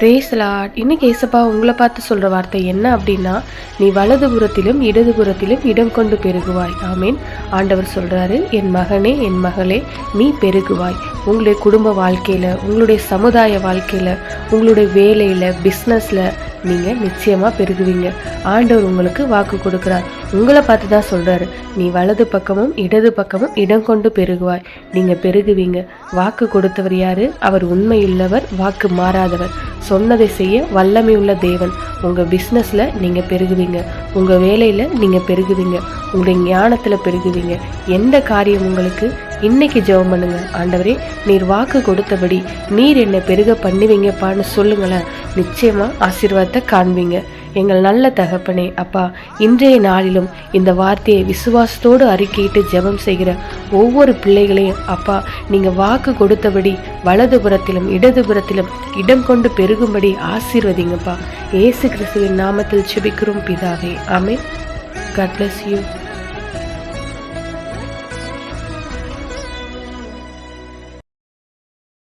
பிரேசலாட் இன்னைக்கு ஏசப்பா உங்களை பார்த்து சொல்ற வார்த்தை என்ன அப்படின்னா நீ வலதுபுறத்திலும் இடதுபுறத்திலும் இடம் கொண்டு பெருகுவாய். ஆமீன். ஆண்டவர் சொல்றாரு என் மகனே என் மகளே நீ பெருகுவாய். உங்களுடைய குடும்ப வாழ்க்கையில உங்களுடைய சமுதாய வாழ்க்கையில உங்களுடைய வேலையில பிஸ்னஸ்ல நீங்க நிச்சயமா பெருகுவீங்க. ஆண்டவர் உங்களுக்கு வாக்கு கொடுக்கிறார். உங்களை பார்த்து தான் சொல்றாரு நீ வலது பக்கமும் இடது பக்கமும் இடம் கொண்டு பெருகுவாய். நீங்க பெருகுவீங்க. வாக்கு கொடுத்தவர் யாரு? அவர் உண்மையுள்ளவர் வாக்கு மாறாதவர். சொன்னதை செய்ய வல்லமை உள்ள தேவன். உங்கள் பிஸ்னஸில் நீங்கள் பெருகுவீங்க. உங்கள் வேலையில் நீங்கள் பெருகுவீங்க. உங்களுடைய ஞானத்தில் பெருகுவீங்க. எந்த காரியம் உங்களுக்கு இன்னைக்கு ஜெபம் பண்ணுங்க. ஆண்டவரே நீர் வாக்கு கொடுத்தபடி நீர் என்னை பெருக பண்ணுவீங்கப்பான்னு சொல்லுங்களேன். நிச்சயமாக ஆசீர்வாதத்தை காண்பீங்க. எங்கள் நல்ல தகப்பனே அப்பா இன்றைய நாளிலும் இந்த வார்த்தையை விசுவாசத்தோடு அறிக்கையிட்டு ஜெபம் செய்கிற ஒவ்வொரு பிள்ளைகளையும் அப்பா நீங்கள் வாக்கு கொடுத்தபடி வலதுபுறத்திலும் இடதுபுறத்திலும் இடம் கொண்டு பெருகும்படி ஆசீர்வதிங்கப்பா. இயேசு கிறிஸ்துவின் நாமத்தில் செபிக்கிறோம் பிதாவே. ஆமே காட் பிளஸ் யூ